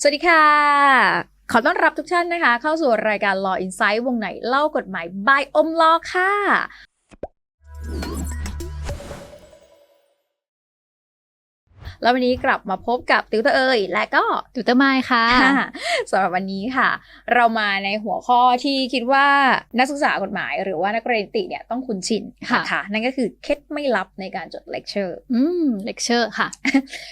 สวัสดีค่ะ ขอต้อนรับทุกท่านนะคะ เข้าสู่รายการ Law Insight วงไหนเล่ากฎหมายบายอมลอค่ะ แล้ววันนี้กลับมาพบกับติวเตอร์เอยและก็ตุตเตอร์ไมค์ค่ะค่ะสำหรับวันนี้ค่ะ เรามาในหัวข้อที่คิดว่านักศึกษากฎหมายหรือว่านักเรียนนิติเนี่ยต้องคุ้นชินค่ะค่ะ นั่นก็คือเคล็ดไม่ลับในการจดเลคเชอร์อืมเลคเชอร์ค่ะ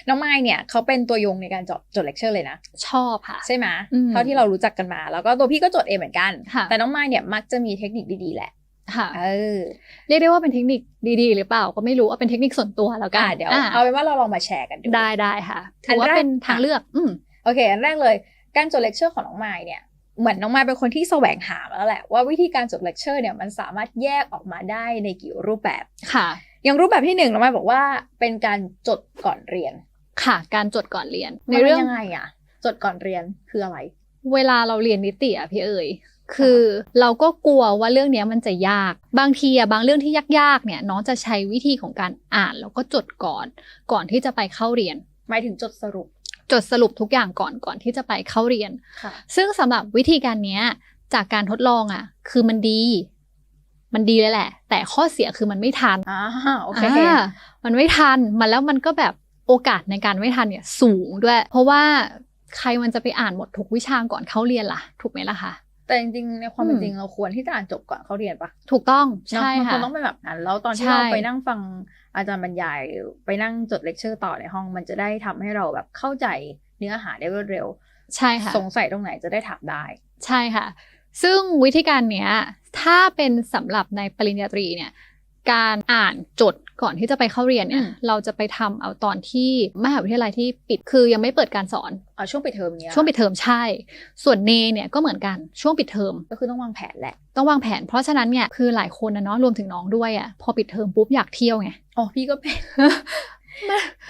น้องไม้เนี่ยเขาเป็นตัวยงในการจดจดเลคเชอร์เลยนะ ชอบค่ะ ใช่ไหมอืมเท่าที่เรารู้จักกันมา แล้วก็ตัวพี่ก็จดเองเหมือนกันค่ะแต่น้องไม้เนี่ยมักจะมีเทคนิคดีๆแหละ ค่ะเออเรียกได้ว่าเป็นเทคนิคดีๆ หรือเปล่าก็ไม่รู้เอาเป็นเทคนิคส่วนตัวแล้วกัอะนเดี๋ยวอะเอาเป็นว่าเราลองมาแชร์กันดูได้ได้ค่ะอัถืนอว่าแรกเป็นทางเลือก อืมโอเค อันแรกเลย การจดเลคเชอร์ของน้องไม้เนี่ยเหมือนน้องไม้เป็นคนที่แสวงหามาแล้วแหละว่าวิธีการจดเลคเชอร์เนี่ยมันสามารถแยกออกมาได้ในกี่รูปแบบค่ะ อย่างรูปแบบที่หนึ่งน้องไม้บอกว่าเป็นการจดก่อนเรียน ค่ะ การจดก่อนเรียน ในมันเป็เรื่นองยังไงอะจดก่อนเรียนคืออะไร เวลาเราเรียนนิติอะพี่เอ๋ย คือเราก็กลัวว่าเรื่องเนี้ยมันจะยาก บางทีอะบางเรื่องที่ยากๆเนี่ยน้องจะใช้วิธีของการอ่านแล้วก็จดก่อน ก่อนที่จะไปเข้าเรียน หมายถึงจดสรุป จดสรุปทุกอย่างก่อนก่อนที่จะไปเข้าเรียนค่ะซึ่งสำหรับวิธีการเนี้ยจากการทดลองอะคือมันดีมันดีเลยแหละ แต่ข้อเสียคือมันไม่ทันอ่าโอเคอ่ามันไม่ทันมันแล้วมันก็แบบโอกาสในการไม่ทันเนี่ยสูงด้วย เพราะว่าใครมันจะไปอ่านหมดทุกวิชาก่อนเข้าเรียนล่ะ ถูกไหมล่ะคะ แต่จริงๆในความเป็นอืมจริงเราควรที่จะอ่านจบก่อนเข้าเรียนปะถูกต้องเนอะใช่มันควค่ะรต้องเป็นแบบนั้นแล้วตอนที่ใช่เราไปนั่งฟังอาจารย์บรรยายหรือไปนั่งจดเลคเชอร์ต่อในห้อง มันจะได้ทำให้เราแบบเข้าใจเนื้อหาได้รวดเร็ว ใช่ค่ะ สงสัยตรงไหนจะได้ถามได้ ใช่ค่ะ ซึ่งวิธีการเนี้ยถ้าเป็นสำหรับในปริญญาตรีเนี่ยการอ่านจด ก่อนที่จะไปเข้าเรียนเนี่ยอืมเราจะไปทำเอาตอนที่มหาวิทยาลัยที่ปิดคือยังไม่เปิดการสอนเอาช่วงปิดเทอมเนี้ยช่วงปิดเทอมใช่ ส่วนเนเนี่ยก็เหมือนกันช่วงปิดเทอมก็คือต้องวางแผนแหละต้องวางแผน เพราะฉะนั้นเนี่ยคือหลายคนนะเนาะรวมถึงน้องด้วยอะ่ะพอปิดเทอมปุ๊บอยากเที่ยวไงอ๋อพี่ก็เป็น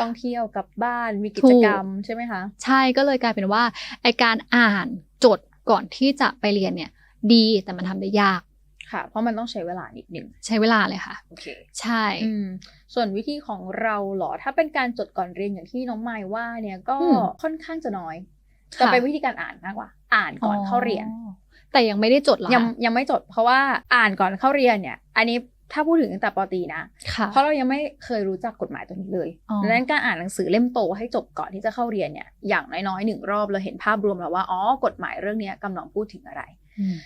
ต้องเที่ยวกลับบ้านมีกิจกรรมใช่ไหมคะ ใช่ก็เลยกลายเป็นว่าไอการอ่านจดก่อนที่จะไปเรียนเนี่ยดีแต่มันทำได้ยาก ค่ะ เพราะมันต้องใช้เวลานิดหนึ่งใช้เวลาเลยค่ะโอเคใช่อืมส่วนวิธีของเราเหรอถ้าเป็นการจดก่อนเรียนอย่างที่น้องไมายว่าเนี่ยก็อืมค่อนข้างจะน้อยค่ะจะเป็นวิธีการอ่านมากกว่า อ่านก่อนเข้าเรียนอ๋อแต่ยังไม่ได้จดเหรอคะยังยังไม่จด เพราะว่าอ่านก่อนเข้าเรียนเนี่ย อันนี้ถ้าพูดถึงตั้งแต่ปอตรีนะค่ะเพราะเรายังไม่เคยรู้จักกฎหมายตัวนี้เลยอ๋อดังนั้นการอ่านหนังสือเล่มโตให้จบก่อนที่จะเข้าเรียนเนี่ย อย่างน้อยๆหนึ่งรอบเราเห็นภาพรวมแล้วว่า อ๋อ กฎหมายเรื่องเนี้ยกำลังพูดถึงอะไรอืม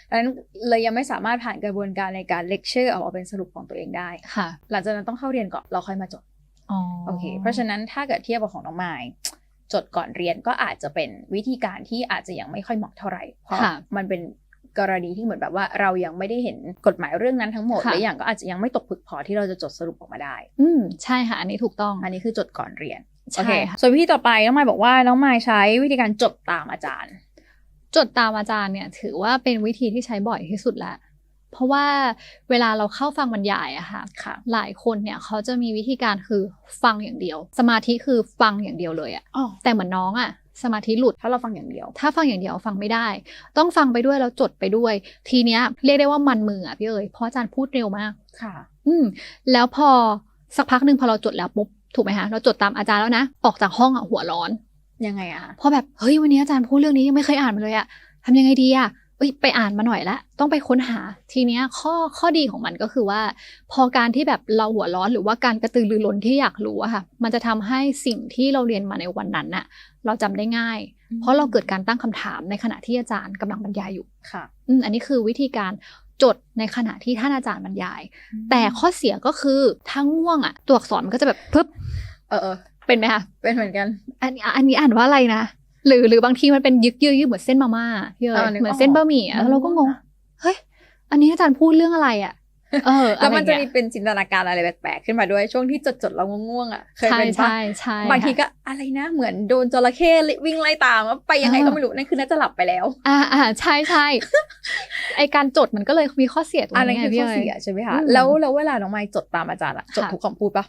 ดังนั้นเลยยังไม่สามารถผ่านกระบวนการในการเลคเชอร์ออกมาเป็นสรุปของตัวเองได้ค่ะ หลังจากนั้นต้องเข้าเรียนก่อนเราค่อยมาจดอ๋อโอเค เพราะฉะนั้นถ้าเกิดเทียบกับของน้องไมายจดก่อนเรียนก็อาจจะเป็นวิธีการที่อาจจะยังไม่ค่อยเหมาะเท่าไหร่เพราะค่ะมันเป็นกรณีที่เหมือนแบบว่าเรายังไม่ได้เห็นกฎหมายเรื่องนั้นทั้งหมดค่ะและอย่างก็อาจจะยังไม่ตกผลึกพอที่เราจะจดสรุปออกมาได้ อืมใช่ค่ะอันนี้ถูกต้องอันนี้คือจดก่อนเรียนใช่โอเคค่ะส่วนวิธีต่อไปน้องไมายบอกว่าน้องไมายใช้วิธีการจดตามอาจารย์ จดตามอาจารย์เนี่ยถือว่าเป็นวิธีที่ใช้บ่อยที่สุดแล้วเพราะว่าเวลาเราเข้าฟังบรรยายอะค่ะค่ะหลายคนเนี่ยเขาจะมีวิธีการคือฟังอย่างเดียว สมาธิคือฟังอย่างเดียวเลยอะอ๋อแต่เหมือนน้องอะสมาธิหลุดถ้าเราฟังอย่างเดียว ถ้าฟังอย่างเดียวฟังไม่ได้ ต้องฟังไปด้วยแล้วจดไปด้วย ทีเนี้ยเรียกได้ว่ามันมืออะพี่เอ๋ยเพราะอาจารย์พูดเร็วมากค่ะ อืมแล้วพอสักพักหนึ่งพอเราจดแล้วปุ๊บถูกไหมคะเราจดตามอาจารย์แล้วนะ ออกจากห้องอะหัวร้อน ยังไงอะคะเพราะแบบเฮ้ยวันนี้อาจารย์พูดเรื่องนี้ยังไม่เคยอ่านมาเลยอะทำยังไงดีอะเอ้ยไปอ่านมาหน่อยละต้องไปค้นหาทีเนี้ยข้อข้อดีของมันก็คือว่า พอการที่แบบเราหัวร้อนหรือว่าการกระตือรือร้นที่อยากรู้อะค่ะ มันจะทำให้สิ่งที่เราเรียนมาในวันนั้นน่ะ เราจำได้ง่าย เพราะเราเกิดการตั้งคำถามในขณะที่อาจารย์กำลังบรรยายอยู่ค่ะอืมอันนี้คือวิธีการจดในขณะที่ท่านอาจารย์บรรยาย แต่ข้อเสียก็คือถ้าง่วงอะตัวอักษรมันก็จะแบบปึ๊บเออ เออเป็นไหมคะเป็นเหมือนกัน อันนี้อันนี้อ่านว่าอะไรนะหรือหรือบางทีมันเป็นยึกยือๆเหมือนเส้นมาม่าพี่เอ๋เออยนึกออกเหมือนเส้นบะหมี่อะแล้วเราก็งงเฮ้ยอันนี้อาจารย์พูดเรื่องอะไรอะเออแล้วมันจะอไรมีเงี้ยเป็นจินตนาการอะไรแปลกๆขึ้นมาด้วยช่วงที่จดจดๆเราง่วงๆอะเคยใช่เป็นปะใช่ใช่บางทีค่ะก็อะไรนะเหมือนโดนจระเข้วิ่งไล่ตามว่าไปยังไงอ่าก็ไม่รู้นั่นคือน่าจะหลับไปแล้ว อ่าอ่าใช่ใช่ไอการจดมันก็เลยมีข้อเสียตรงอันนั้นนี้ไงคือพี่ข้อเอ๋ยเสียใช่ไหมคะอืมแล้วแล้วเวลาน้องไม้จดตามอาจารย์อะจดค่ะทุกคำพูดปะ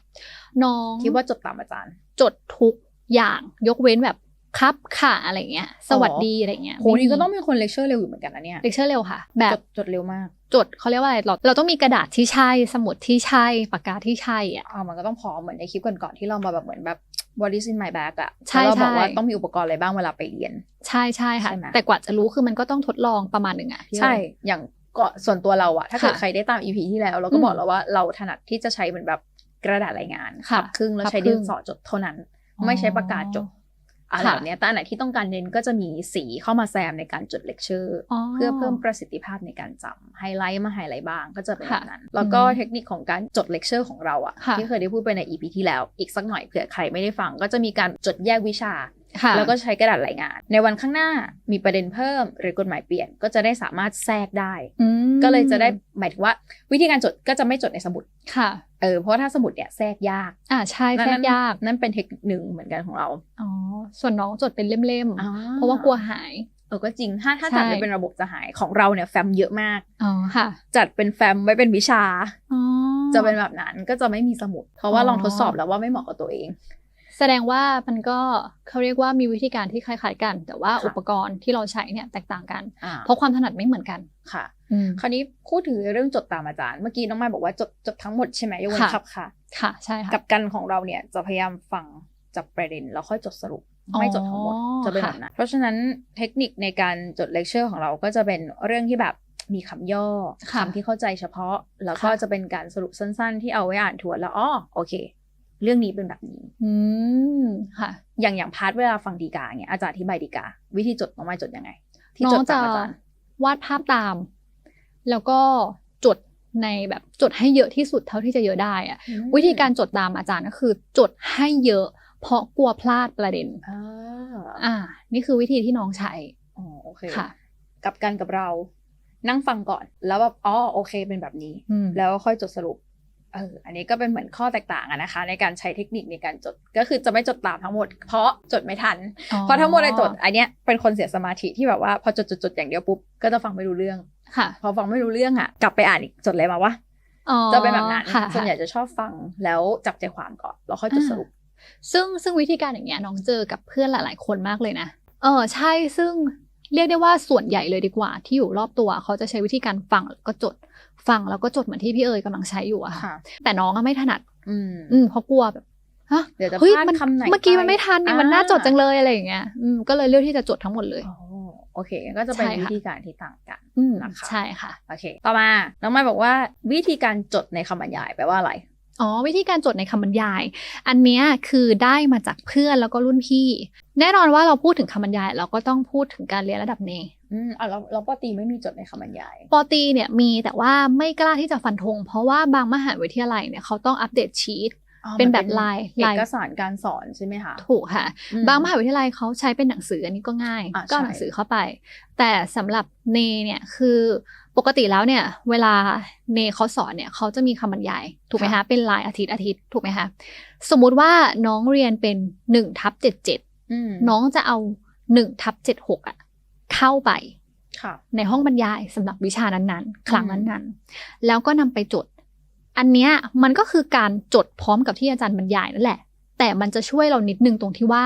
น้องคิดว่าจดตามอาจารย์ จดทุกอย่างยกเว้นแบบครับค่ะอะไรเงี้ย สวัสดีอะไรเงี้ยโหนี่ก็ต้องมีคนเลคเชอร์เร็วอยู่เหมือนกันนะเนี่ยเลคเชอร์เร็วค่ะ แบจบดจดเร็วมาก จดเขาเรียกว่าอะไรเราเราต้องมีกระดาษที่ใช่สมุดที่ใช่ปากกาที่ใช่อะอ่ามันก็ต้องพร้อมเหมือนในคลิปก่อนๆที่เรามาแบบเหมือนแบบ what is in my bag อะใช่แล้วเราบอกใช่ว่าต้องมีอุปกรณ์อะไรบ้างเวลาไปเรียน ใช่ใช่ค่ะใช่ไหมแต่กว่าจะรู้คือมันก็ต้องทดลองประมาณหนึ่งอะพี่ใช่เอ๋ยอย่างก็ส่วนตัวเราอะถ้าเกิดค่ะใครได้ตาม EP ที่แล้ว เราก็อืมบอกแล้วว่าเราถนัดที่จะใช้เหมือนแบบ กระดาษรายงานค่ะพับครึ่งแล้วพับใช้ครึ่ดิงนสอจดเท่านั้น ไม่ใช้ปากกาจดอะไรค่ะแบบเนี้ยแต่อันไหนที่ต้องการเน้นก็จะมีสีเข้ามาแซมในการจดเลคเชอร์อ๋อเพื่อเพิ่มประสิทธิภาพในการจำไฮไลท์มาไฮไลท์บ้างก็จะเป็นแบค่ะบนั้น แล้วก็อืมเทคนิคของการจดเลคเชอร์ของเราอะค่ะที่เคยได้พูดไปใน EP ที่แล้ว อีกสักหน่อยเผื่อใครไม่ได้ฟัง ก็จะมีการจดแยกวิชาค่ะ แล้วก็ใช้กระดาษรายงาน ในวันข้างหน้ามีประเด็นเพิ่ม หรือกฎหมายเปลี่ยนก็จะได้สามารถแทรกได้อืมก็เลยจะได้หมายถึงว่า วิธีการจดก็จะไม่จดในสมุดค่ะเออเพราะว่าถ้าสมุดเนี่ยแทรกยากอ่าใช่แทรนั่กนยากนั่นเป็นเทคนิคหนึ่งเหมือนกันของเราอ๋อส่วนน้องจดเป็นเล่มอ่ๆเพราะว่ากลัวหายเออก็จริง ถ้าถ้าใช่จัดไม่เป็นระบบจะหายของเราเนี่ยแฟ้มเยอะมากอ๋อค่ะ จัดเป็นแฟ้มไว้เป็นวิชาอ๋อจะเป็นแบบนั้นก็จะไม่มีสมุด เพราะว่าอ๋อลองทดสอบแล้วว่าไม่เหมาะกับตัวเอง แสดงว่ามันก็เขาเรียกว่ามีวิธีการที่คล้ายๆกัน แต่ว่าค่ะอุปกรณ์ที่เราใช้เนี่ยแตกต่างกันอ่าเพราะความถนัดไม่เหมือนกันค่ะอืมคราวนี้พูดถึงเรื่องจดตามอาจารย์เมื่อกี้น้องไม้บอกว่าจดจดทั้งหมดใช่ไหมยกเว้นค่ะครับค่ะ ค่ะใช่ค่ะกับกันของเราเนี่ยจะพยายามฟังจับประเด็นแล้วค่อยจดสรุปอ๋อไม่จดทั้งหมดจะเป็นแบบนั้นเพราะฉะนั้นเทคนิคในการจดเลคเชอร์ของเราก็จะเป็นเรื่องที่แบบมีคำย่อค่ะคำที่เข้าใจเฉพาะ แล้วก็ค่ะจะเป็นการสรุปสั้นๆ ที่เอาไว้อ่านทวนแล้วอ๋อโอเค เรื่องนี้เป็นแบบนี้ อืมค่ะ อย่างอย่างพาร์ทเวลาฟังดีกาเนี่ยอาจารย์อธิบายดีกา วิธีจดน้องไม้จดยังไง ที่น้จอดงตาจะมอาจารย์วาดภาพตาม แล้วก็จดในแบบจดให้เยอะที่สุดเท่าที่จะเยอะได้อะวิธีการจดตามอาจารย์ก็คือ จดให้เยอะ เพราะกลัวพลาดประเด็นอ่าอ่านี่คือวิธีที่น้องใช้อ๋อโอเคค่ะ กับกันกับเรา นั่งฟังก่อนแล้วแบบอ๋อโอเค เป็นแบบนี้อืมแล้วค่อยจดสรุป เอออันนี้ก็เป็นเหมือนข้อแตกต่างอะนะคะ ในการใช้เทคนิคในการจดก็คือจะไม่จดตามทั้งหมด เพราะจดไม่ทันอ๋อเพราะทั้งหมดเลยจดอันเนี้ยเป็นคนเสียสมาธิที่แบบว่าพอจดจดจดอย่างเดียวปุ๊บก็จะฟังไม่รู้เรื่องค่ะ พอฟังไม่รู้เรื่องอะกลับไปอ่านอีกจดอะไรมาวะอ๋อจะเป็นแบบนั้นค่ะส่วนใหญ่จะชอบฟังแล้วจับใจความก่อนแล้วค่อยจดสรุป ซึ่งซึ่งวิธีการอย่างเงี้ยน้องเจอกับเพื่อนหลาย ๆ คนมากเลยนะเออใช่ซึ่งเรียกได้ว่าส่วนใหญ่เลยดีกว่า ที่อยู่รอบตัวเขาจะใช้วิธีการฟังแล้วก็จด ฟังแล้วก็จดเหมือนที่พี่เอ๋ยกำลังใช้อยู่อะค่ะค่ะ แต่น้องก็ไม่ถนัด อืมอืมเพราะกลัวแบบฮะเดี๋ยวจะเฮ้ยพลาดมันคำไหนเมื่อกี้ไปมันไม่ทันนี่มันน่าจดจังเลยอะไรอย่างเงี้ยอืมก็เลยเลือกที่จะจดทั้งหมดเลยอ๋อโอเคก็จะเป็นใช่ค่ะวิธีการที่ต่างกันอืมนะคะใช่ค่ะโอเค ต่อมาน้องไม้บอกว่าวิธีการจดในคำบรรยายแปลว่าอะไร อ๋อวิธีการจดในคำบรรยาย อันเนี้ยคือได้มาจากเพื่อนแล้วก็รุ่นพี่ แน่นอนว่าเราพูดถึงคำบรรยาย เราก็ต้องพูดถึงการเรียนระดับเนอืมอะเราเราปกติไม่มีจดในคำบรรยายปอตรีเนี่ยมีแต่ว่าไม่กล้าที่จะฟันธงเพราะว่าบางมหาวิทยาลัยเนี่ยเขาต้องอัปเดตชีตอ๋อ เป็นแบบมัลายเอลายกสารการสอนใช่ไหมคะถูกค่ะอืบางมหาวิทยาลัยเขาใช้เป็นหนังสืออันนี้ก็ง่ายอะก็เอาใช่หนังสือเข้าไป แต่สำหรับเนเนี่ยคือปกติแล้วเนี่ย เวลาเนเขาสอนเนี่ยเขาจะมีคำบรรยาย ถูกไหมคะเป็นรายอาทิตย์อาทิตย์ถูกไหมคะสมมุติว่าน้องเรียนเป็น1ทับ77อืมน้องจะเอา1ทับ76อะเข้าไปค่ะในห้องบรรยายสำหรับวิชานั้นๆ ครั้งนั้นๆ แล้วก็นำไปจด อันเนี้ยมันก็คือการจดพร้อมกับที่อาจารย์บรรยายนั่นแหละ แต่มันจะช่วยเรานิดนึงตรงที่ว่า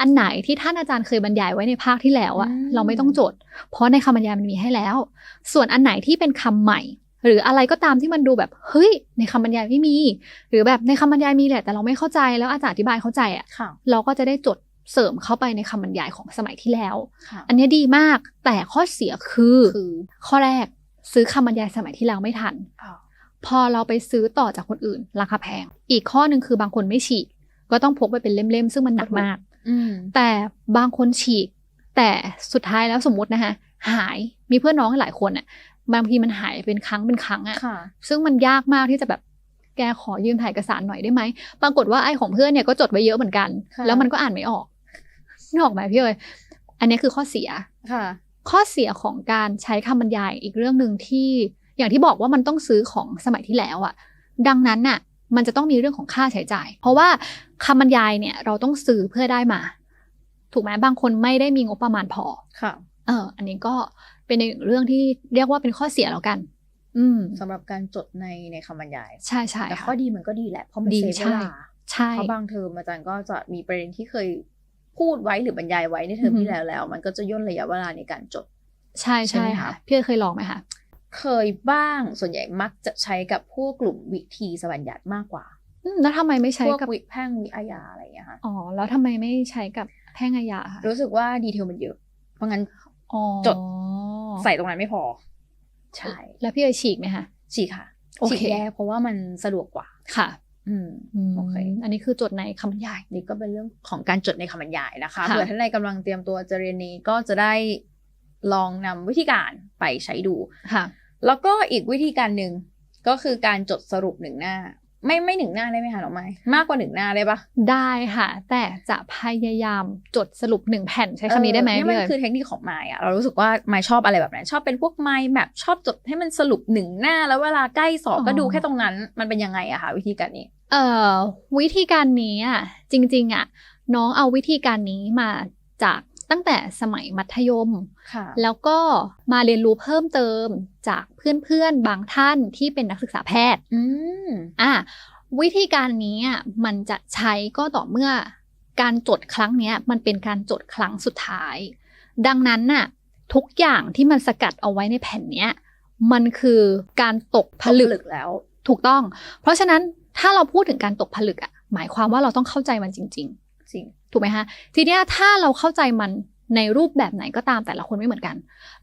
อันไหนที่ท่านอาจารย์เคยบรรยายไว้ในภาคที่แล้วอะอืมเราไม่ต้องจด เพราะในคำบรรยายมันมีให้แล้ว ส่วนอันไหนที่เป็นคำใหม่ หรืออะไรก็ตามที่มันดูแบบเฮ้ย ในคำบรรยายไม่มี หรือแบบในคำบรรยายมีแหละแต่เราไม่เข้าใจแล้วอาจารย์อธิบายเข้าใจอะค่ะเราก็จะได้จดเสริมเข้าไปในคำบรรยายของสมัยที่แล้วค่ะอันเนี้ยดีมากแต่ข้อเสียคือคือ ข้อแรกซื้อคำบรรยายสมัยที่แล้วไม่ทันอ้าว พอเราไปซื้อต่อจากคนอื่น ราคาแพง อีกข้อหนึ่งคือบางคนไม่ฉีก ก็ต้องพกไปเป็นเล่มๆ ซึ่งมันหนักมากอืมแต่บางคนฉีก แต่สุดท้ายแล้วสมมตินะคะหายมีเพื่อนน้องหลายคนอะบางทีมันหายเป็นครั้งเป็นครั้งอะค่ะซึ่งมันยากมากที่จะแบบแกขอยืมถ่ายเอกสารหน่อยได้ไหมปรากฏว่าไอ้ของเพื่อนเนี่ยก็จดไว้เยอะเหมือนกันค่ะแล้วมันก็อ่านไม่ออกนึกออกไหมพี่เอ๋ยอันนี้คือข้อเสียค่ะ ข้อเสียของการใช้คำบรรยายอีกเรื่องหนึ่งที่ อย่างที่บอกว่ามันต้องซื้อของสมัยที่แล้วอะดังนั้นน่ะ มันจะต้องมีเรื่องของค่าใช้จ่าย เพราะว่าคำบรรยายเนี่ยเราต้องซื้อเพื่อได้มา ถูกไหมบางคนไม่ได้มีงบประมาณพอค่ะ เออ อันนี้ก็เป็นอีกเรื่องที่เรียกว่าเป็นข้อเสียแล้วกัน อืมสำหรับการจดในในคำบรรยาย ใช่ใช่แต่ค่ะข้อดีมันก็ดีแหละเพราะมันดีเซฟใช่เวลาใช่เพราะบางเทอมอาจารย์ก็จะมีประเด็นที่เคยพูดไว้หรือบรรยายไว้ในเทอมอือฮึที่แล้วแล้ว มันก็จะย่นระยะเวลาในการจด ใช่ใช่ใช่ไหมค่ะคะพี่เอ๋เคยลองไหมคะ เคยบ้างส่วนใหญ่มักจะใช้กับพวกกลุ่มวิธีสบัญญัติมากกว่าอืมแล้วทำไมไม่ใช้พวกกับวิแพ่งวิอาญาอะไรอย่างเงี้ยค่ะอ๋อแล้วทำไมไม่ใช้กับแพ่งอาญาคะรู้สึกว่าดีเทลมันเยอะ เพราะงั้นอ๋อจดใส่ตรงนั้นไม่พอ ใช่ แล้วพี่เอ๋ฉีกไหมคะฉีกค่ะโอเคฉีกแยกเพราะว่ามันสะดวกกว่าค่ะ อืมโอเคอันนี้คือจดในคำบรรยายนี่ก็เป็นเรื่องของการจดในคำบรรยายนะคะค่ะเผื่อท่านใดกำลังเตรียมตัวจะเรียนนี้ก็จะได้ ลองนำวิธีการไปใช้ดูค่ะ แล้วก็อีกวิธีการหนึ่งก็คือการจดสรุปหนึ่งหน้า ไม่ไม่หนึ่งหน้าได้ไหมคะน้องไม้มากกว่าหนึ่งหน้าได้ปะได้ค่ะ แต่จะพยายามจดสรุปหนึ่งแผ่นใช้คำนี้ได้ไหมเออนี่พี่มันเอ๋คือเทคนิคของไม้อะเรารู้สึกว่าไม้ชอบอะไรแบบนั้นชอบเป็นพวกไม้แบบชอบจดให้มันสรุปหนึ่งหน้า แล้วเวลาใกล้สอบก็ดูแค่ตรงนั้น มันเป็นยังไงอะคะวิธีการนี้ เอ่อวิธีการนี้อะจริง ๆอะน้องเอาวิธีการนี้มาจาก ตั้งแต่สมัยมัธยมค่ะแล้วก็มาเรียนรู้เพิ่มเติมจากเพื่อนๆ บางท่านที่เป็นนักศึกษาแพทย์อืมอะวิธีการนี้อะมันจะใช้ก็ต่อเมื่อการจดครั้งเนี้ยมันเป็นการจดครั้งสุดท้าย ดังนั้นน่ะทุกอย่างที่มันสกัดเอาไว้ในแผ่นเนี้ยมันคือการตกผลึกแล้ว ถูกต้อง เพราะฉะนั้นถ้าเราพูดถึงการตกผลึกอะหมายความว่าเราต้องเข้าใจมันจริงจริงๆ ถูกไหมคะทีเนี้ยถ้าเราเข้าใจมันในรูปแบบไหนก็ตามแต่ละคนไม่เหมือนกัน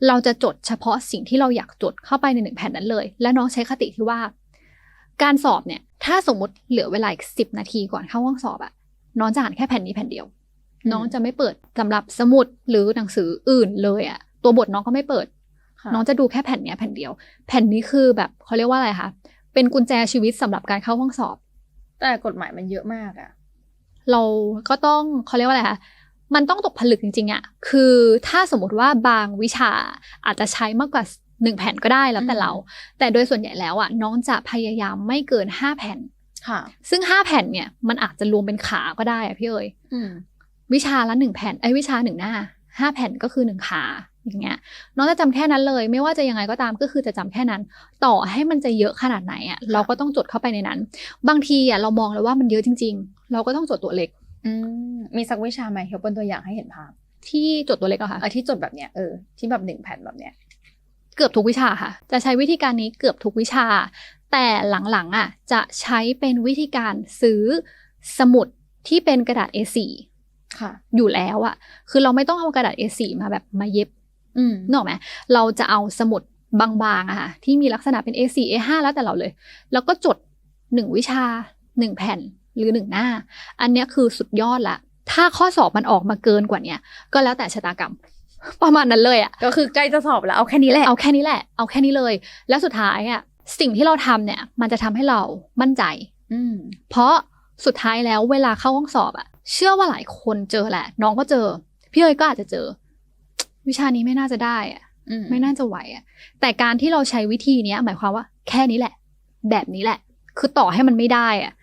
เราจะจดเฉพาะสิ่งที่เราอยากจดเข้าไปในหนึ่งแผ่นนั้นเลย และน้องใช้คติที่ว่า การสอบเนี่ย ถ้าสมมติเหลือเวลาอีกสิบนาทีก่อนเข้าห้องสอบอะน้องจะอ่านแค่แผ่นนี้แผ่นเดียวอืมน้องจะไม่เปิดสำหรับสมุดหรือหนังสืออื่นเลยอะตัวบทน้องก็ไม่เปิดค่ะน้องจะดูแค่แผ่นเนี้ยแผ่นเดียว แผ่นนี้คือแบบเขาเรียกว่าอะไรคะเป็นกุญแจชีวิตสำหรับการเข้าห้องสอบ แต่กฎหมายมันเยอะมากอะ เราก็ต้องเขาเรียกว่าอะไรคะมันต้องตกผลึกจริงๆอะคือถ้าสมมติว่าบางวิชาอาจจะใช้มากกว่าหนึ่งแผ่นก็ได้แล้วแต่เรา แต่โดยส่วนใหญ่แล้วอะน้องจะพยายามไม่เกินห้าแผ่นค่ะ ซึ่งห้าแผ่นเนี่ยมันอาจจะรวมเป็นขาก็ได้อะพี่เอ๋ยอืมวิชาละหนึ่งแผ่นไอ้ยวิชาหนึ่งหน้าห้าแผ่นก็คือหนึ่งขา อย่างเงี้ยน้องจะจำแค่นั้นเลย ไม่ว่าจะยังไงก็ตามก็คือจะจำแค่นั้น ต่อให้มันจะเยอะขนาดไหนอะเราก็ต้องจดเข้าไปในนั้น บางทีอะเรามองแล้วว่ามันเยอะจริง ๆ เราก็ต้องจดตัวเล็กอืมมีสักวิชาไหมยกเป็นตัวอย่างให้เห็นภาพ ที่จดตัวเล็กอะค่ะเออที่จดแบบเนี้ยเออที่แบบหนึ่งแผ่นแบบเนี้ยเกือบทุกวิชาค่ะ จะใช้วิธีการนี้เกือบทุกวิชา แต่หลังๆอะจะใช้เป็นวิธีการซื้อสมุดที่เป็นกระดาษ A4 ค่ะ อยู่แล้วอะ คือเราไม่ต้องเอากระดาษ A4 มาแบบมาเย็บอืม นึกออกไหมเราจะเอาสมุดบางๆอะค่ะที่มีลักษณะเป็น A4 A5 แล้วแต่เราเลย แล้วก็จดหนึ่งวิชาหนึ่งแผ่นหรือหนึ่งหน้า อันเนี้ยคือสุดยอดละ ถ้าข้อสอบมันออกมาเกินกว่าเนี้ยก็แล้วแต่ชะตากรรม ประมาณนั้นเลยอะก็คือใกล้จะสอบแล้วเอาแค่นี้แหละเอาแค่นี้แหละเอาแค่นี้เลย แล้วสุดท้ายอะสิ่งที่เราทำเนี่ย มันจะทำให้เรามั่นใจ อืมเพราะสุดท้ายแล้วเวลาเข้าห้องสอบอะเชื่อว่าหลายคนเจอแหละ น้องก็เจอ พี่เอ๋ยก็อาจจะเจอ วิชานี้ไม่น่าจะได้อะอืมไม่น่าจะไหวอะแต่การที่เราใช้วิธีเนี้ย หมายความว่า แค่นี้แหละ แบบนี้แหละ คือต่อให้มันไม่ได้อะ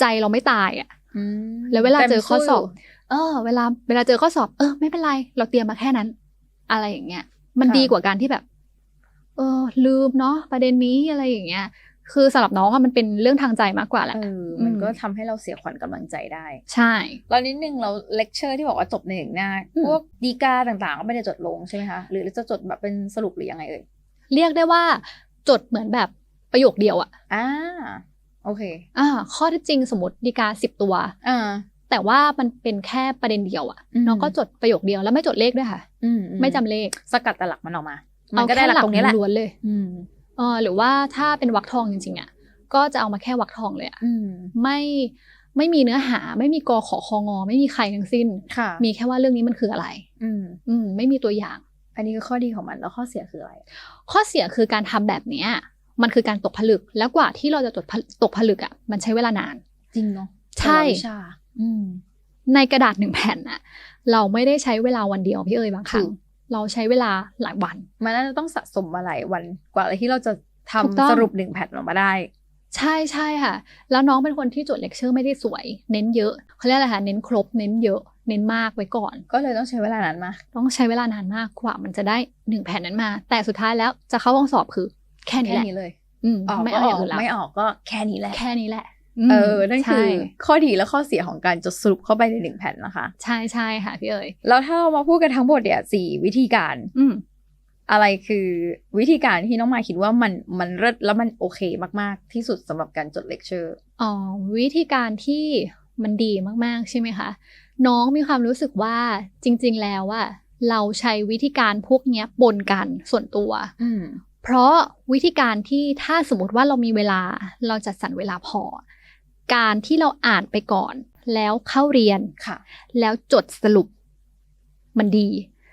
ใจเราไม่ตายอะอืมแล้วเวลาเจอข้อสอบต็มเออ เวลา เวลาเจอข้อสอบ เออ ไม่เป็นไร เราเตรียมมาแค่นั้น อะไรอย่างเงี้ย มันดีกว่าการที่แบบ เออ ลืมเนาะประเด็นนี้อะไรอย่างเงี้ย คือสำหรับน้องอะมันเป็นเรื่องทางใจมากกว่าแหละเออมันอืมก็ทำให้เราเสียขวัญกำลังใจได้ ใช่แล้วนิดนึงเราเลคเชอร์ที่บอกว่าจบในหนึ่งหน้าอืมพวกดีกาต่างๆ ก็ไม่ได้จดลงใช่ไหมคะหรือจะจดแบบเป็นสรุปหรือยังไงเอ่ยเรียกได้ว่าจดเหมือนแบบประโยคเดียวอะอ่าโอเคอ่าข้อเที่จริงสมมติดีกาสิบตัวอ่าแต่ว่ามันเป็นแค่ประเด็นเดียวอะอืมน้องก็จดประโยคเดียวแล้วไม่จดเลขด้วยค่ะอืมไม่จำเลขสกัดแต่หลักมันออกมา มัเอานก็ได้แค่หลักตรงนี้แหละล้วนๆเลย อืม เออหรือว่าถ้าเป็นวรรคทองจริงๆอะก็จะเอามาแค่วรรคทองเลยอะอืมไม่ไม่มีเนื้อหาไม่มีกอขอคองอ ไม่มีใครทั้งสิ้นค่ะมีแค่ว่าเรื่องนี้มันคืออะไร อืมอืมไม่มีตัวอย่าง อันนี้คือข้อดีของมันแล้วข้อเสียคืออะไร ข้อเสียคือการทำแบบเนี้ยมันคือการตกผลึกแล้วกว่าที่เราจะตกผลตกผลึกอะมันใช้เวลานาน จริงเนาะใช่แต่ละวิชาอืมในกระดาษหนึ่งแผ่นอะเราไม่ได้ใช้เวลาวันเดียวพี่เอ๋ยบางครั้งถูก เราใช้เวลาหลายวัน มันน่าจะต้องสะสมมาหลายวันกว่าอะไรที่เราจะทำถูกต้องสรุปหนึ่งแผ่นออกมาได้ ใช่ใช่ค่ะ แล้วน้องเป็นคนที่จดเลคเชอร์ไม่ได้สวย เน้นเยอะเขาเรียกอะไรคะเน้นครบเน้นเยอะ เน้นมากไว้ก่อน ก็เลยต้องใช้เวลานานมากต้องใช้เวลานานมากกว่า มันจะได้หนึ่งแผ่นนั้นมา แต่สุดท้ายแล้วจะเข้าห้องสอบคือ แค่นี้แค่แหละนี้เลย อืมออกไม่ก็เอาออย่าองกอื่นแล้วไม่ออกก็แค่นี้แหละแค่นี้แหละม เออ นั่นคือใช่ข้อดีและข้อเสียของการจดสรุปเข้าไปในหนึ่งแผ่นนะคะ ใช่ใช่ค่ะพี่เอ๋ยแล้วถ้าเรามาพูดกันทั้งหมดเนี่ยสี่วิธีการอืมอะไรคือวิธีการที่น้องมายคิดว่ามันมันเลิศแล้วมันโอเคมาก ๆ ที่สุดสำหรับการจดเลคเชอร์อ๋อวิธีการที่มันดีมาก ๆ ใช่ไหมคะ น้องมีความรู้สึกว่าจริง ๆ แล้วอะเราใช้วิธีการพวกเนี้ยปนกันส่วนตัวอืมเพราะวิธีการที่ถ้าสมมติว่าเรามีเวลาเราจัดสรรเวลาพอ การที่เราอ่านไปก่อน แล้วเข้าเรียนค่ะ แล้วจดสรุปมันดี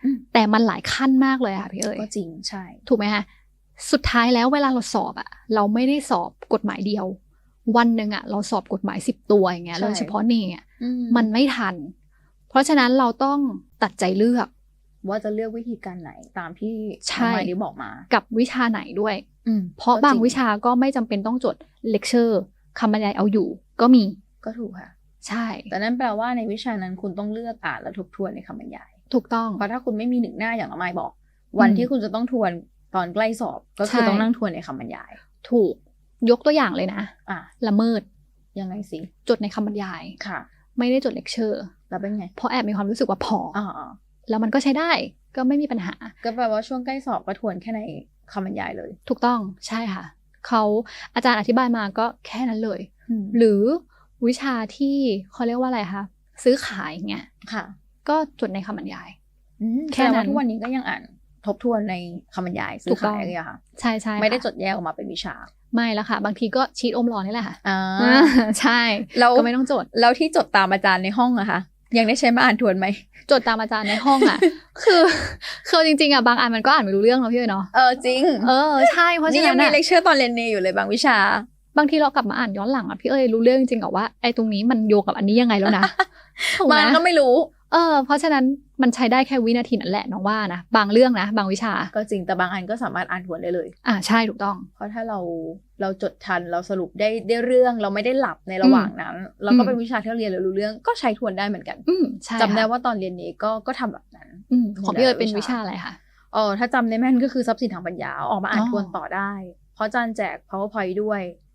อืมแต่มันหลายขั้นมากเลยค่ะพี่เอ๋ยก็จริงใช่ ถูกไหมคะสุดท้ายแล้วเวลาเราสอบอะเราไม่ได้สอบกฎหมายเดียว วันหนึ่งอะเราสอบกฎหมายสิบตัวอย่างเงี้ยใช่โดยเฉพาะเนยอะอืมันไม่ทัน เพราะฉะนั้นเราต้องตัดใจเลือก ว่าจะเลือกวิธีการไหนตามที่ใช่น้องมายได้บอกมา กับวิชาไหนด้วยอืมเพราะก็จบางวิชาก็ไม่จำเป็นต้องจดเลคเชอร์ คำบรรยายเอาอยู่ ก็มีก็ถูกค่ะ ใช่ แต่นั่นแปลว่าในวิชานั้นคุณต้องเลือกอ่านและทบทวนในคำบรรยาย ถูกต้อง เพราะถ้าคุณไม่มีหนึ่งหน้าอย่างน้องมายบอก วันอืมที่คุณจะต้องทวนตอนใกล้สอบก็คือใช่ต้องนั่งทวนในคำบรรยาย ถูกยกตัวอย่างเลยนะอะละเมิดยังไงสิจดในคำบรรยายค่ะ ไม่ได้จดเลคเชอร์ แล้วเป็นไงเพราะแอบมีความรู้สึกว่าพอออ่าแล้วมันก็ใช้ได้ก็ไม่มีปัญหา ก็แปลว่าช่วงใกล้สอบก็ทวนแค่ในคำบรรยายเลย ถูกต้องใช่ค่ะ เขาอาจารย์อธิบายมาก็แค่นั้นเลยอืมหรือวิชาที่เขาเรียกว่าอะไรคะซื้อขายเงี้ยค่ะ ก็จดในคำบรรยายอืมแค่แค่นั้นั้นนทุกวันนี้ก็ยังอ่านทบทวนในคำบรรยายซื้ถูอกต้อขางยอะไรอย่างเงี้ยค่ะใช่ใช่ไม่ได้ค่ะจดแยกออกมาเป็นวิชาไม่แล้วค่ะ บางทีก็ชีตอมร้อนนี่แหละค่ะอ่าใช่ แล้วก็ไม่ต้องจด แล้วที่จดตามอาจารย์ในห้องอะคะ ยังได้ใช้มาอ่านทวนไหมจดตามอาจารย์ในห้องอะ คือคือจริงๆอะบางอันมันก็อ่านไม่รู้เรื่องเนาะพี่เอ๋ยเนาะเออจริง เออใช่เพราะนี่ฉะยันั้งนมีอะเลคเชอร์ตอนเรียนเนอยู่เลยบางวิชา บางทีเรากลับมาอ่านย้อนหลังอะพี่เอ๋ยรู้เรื่องจริงๆอะว่าไอ้ตรงนี้มันโยงกับอันนี้ยังไงแล้วนะถูกไหมบางก็ไม่รู้ เออเพราะฉะนั้นมันใช้ได้แค่วินาทีนั่นแหละน้องว่านะบางเรื่องนะ บางวิชา ก็จริงแต่บางอันก็สามารถอ่านทวนได้เลย อ่าใช่ถูกต้อง เพราะถ้าเราเราจดทันเราสรุปได้ได้เรื่องเราไม่ได้หลับในระหว่างนั้นแล้วก็อืมเป็นวิชาที่เราเรียนแล้วรู้เรื่องก็ใช้ทวนได้เหมือนกัน อืมใช่จำได้ค่ะว่าตอนเรียนนี้ก็ก็ทำแบบนั้นอืมของพี่เอ๋ยเป็นในหลายๆวิวิชาชาอะไรคะเออถ้าจำได้แม่นก็คือทรัพย์สินทางปัญญาออกมาอ่านอ๋อทวนต่อได้ เพราะอาจารย์แจก powerpoint ด้วยค่ะ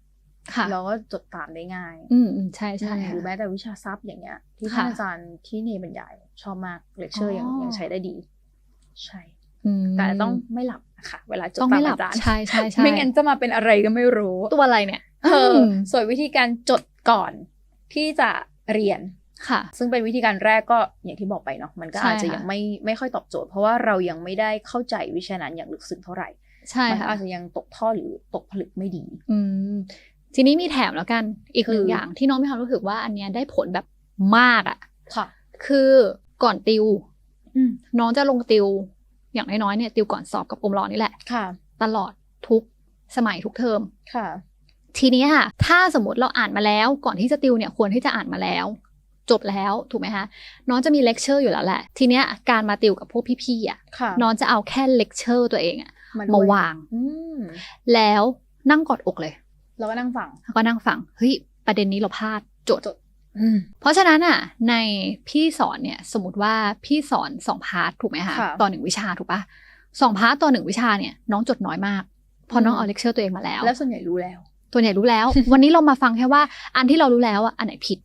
เราก็จดตามได้ง่าย อืมอืมใช่ใช่หค่ะรือแม้แต่วิชาทรัพย์อย่างเงี้ย ที่ค่ะท่านอาจารย์ที่เนบรรยายชอบมากเลคเชอร์ยังอ๋อยังใช้ได้ดี ใช่อืมแต่ต้องไม่หลับนะคะเวลาจดต้องตาไม่มหลับอาจารย์ใช่ใช่ใช่ไม่งั้นจะมาเป็นอะไรก็ไม่รู้ ตัวอะไรเนี่ยเอออมส่วนวิธีการจดก่อนที่จะเรียนค่ะ ซึ่งเป็นวิธีการแรกก็อย่างที่บอกไปเนาะมันก็ใช่อาจจะค่ะยังไม่ไม่ค่อยตอบโจทย์ เพราะว่าเรายังไม่ได้เข้าใจวิชานั้นอย่างลึกซึ้งเท่าไหร่ใช่มันก็ค่ะอาจจะยังตกท่อหรือตกผลึกไม่ดี อืม ทีนี้มีแถมแล้วกันอีกหนึ่คืงอออย่างที่น้องมีความรู้สึกว่า อันเนี้ยได้ผลแบบมากอะค่ะ คือก่อนติวอืมน้องจะลงติว อย่างน้อยๆเนี่ย ติวก่อนสอบกับกรมรอนี่แหละค่ะ ตลอดทุกสมัยทุกเทอมค่ะ ทีนี้ค่ะ ถ้าสมมติเราอ่านมาแล้ว ก่อนที่จะติวเนี่ยควรที่จะอ่านมาแล้ว จบแล้วถูกไหมคะน้องจะมีเลคเชอร์อยู่แล้วแหละ ทีเนี้ยการมาติวกับพวกพี่ๆอะค่ะน้องจะเอาแค่เลคเชอร์ตัวเองอะด้วยมาวางอืมแล้วนั่งกอดอกเลย เราก็นั่งฟังแล้วก็นั่งฟังเฮ้ยประเด็นนี้เราพลาดจดอืมเพราะฉะนั้นอะในพี่สอนเนี่ยสมมติว่าพี่สอนสองพาร์ทถูกไหมคะค่ะต่อหนึ่งวิชาถูกปะสองพาร์ทต่อหนึ่งวิชาเนี่ยน้องจดน้อยมากเพราะน้องอืมเอาเลคเชอร์ตัวเองมาแล้ว แล้วส่วนใหญ่รู้แล้วตัวใหญ่รู้แล้ว วันนี้เรามาฟังแค่ว่า อันที่เรารู้แล้วอะอันไหนผิด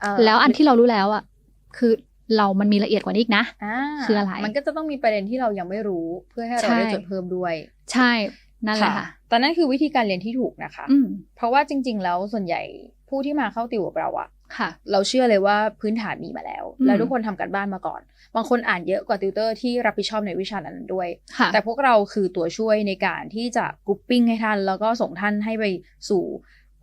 เอ่อแล้วอันที่เรารู้แล้วอะคือเรามันมีละเอียดกว่านี้อีกนะอ่าคืออะไรมันก็จะต้องมีประเด็นที่เรายังไม่รู้เพื่อให้เราใช่ได้จดเพิ่มด้วย ใช่ นั่นแหละค่ะแต่นั่นคือวิธีการเรียนที่ถูกนะคะอืมเพราะว่าจริง ๆ แล้วส่วนใหญ่ผู้ที่มาเข้าติวกับเราอะค่ะ เราเชื่อเลยว่าพื้นฐานมีมาแล้วอืมแล้วทุกคนทำการบ้านมาก่อน บางคนอ่านเยอะกว่าติวเตอร์ที่รับผิดชอบในวิชานั้นด้วยค่ะแต่พวกเราคือตัวช่วยในการที่จะกรุ๊ปปิ้งให้ท่าน แล้วก็ส่งท่านให้ไปสู่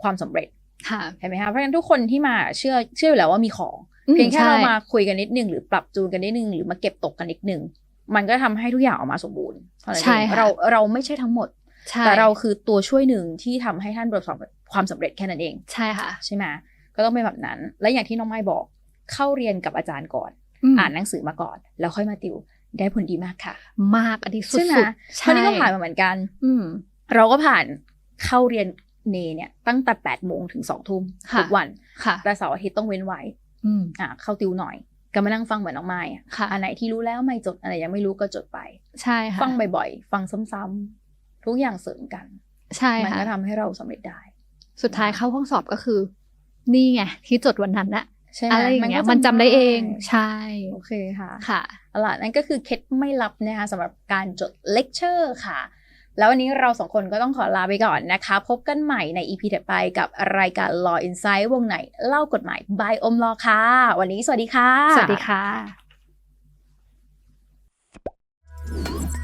ความสำเร็จค่ะเห็นไหมคะเพราะฉะนั้นทุกคนที่มาเชื่อเชื่ออยู่แล้วว่ามีของอืมเพียงแค่ใช่เรามาคุยกันนิดนึงหรือปรับจูนกันนิดนึงหรือมาเก็บตกกันนิดนึงมันก็ทำให้ทุกอย่างออกมาสมบูรณ์เท่านั้นใช่เองค่ะเราเราไม่ใช่ทั้งหมดใช่ แต่เราคือตัวช่วยหนึ่งที่ทำให้ท่านประสบความสำเร็จแค่นั้นเอง ใช่ค่ะ ใช่ไหมก็ต้องเป็นแบบนั้น และอย่างที่น้องไม้บอกเข้าเรียนกับอาจารย์ก่อนมอ่านหนังสือมาก่อน แล้วค่อยมาติวได้ผลดีมากค่ะ มากอันนี้สุใช่ไหมดๆเพราะนี่ก็ผ่านมาเหมือนกัน อืมเราก็ผ่านเข้าเรียนเนเนี่ย ตั้งแต่8ปดโมงถึง2องทุ่มค่ะทุกวันค่ะแต่เสาร์อาทิตย์ต้องเว้นไว้อืมอ่าเข้าติวหน่อยก็มานั่งฟังเหมือนน้องไม้อะค่ะอันไหนที่รู้แล้วไม่จดอันไหนยังไม่รู้ก็จดไป ใช่ค่ะฟังบ่อยๆ ฟังซ้ำๆ ทุกอย่างเสริมกัน ใช่มันก็ทำให้เราสำเร็จได้ สุดท้ายเข้าห้องสอบก็คือ นี่ไงที่จดวันนั้นนะอะไรอย่างเงี้ยมันจำได้เองใช่โอเคค่ะค่ะเอาล่ะนั่นก็คือเคล็ดไม่ลับนะคะสำหรับการจดเลคเชอร์ค่ะ แล้ววันนี้เราสองคนก็ต้องขอลาไปก่อนนะคะ พบกันใหม่ในอีพีถัดไปกับรายการ Law Insight วงไหน เล่ากฎหมายบายอมลอค่ะ วันนี้สวัสดีค่ะ สวัสดีค่ะ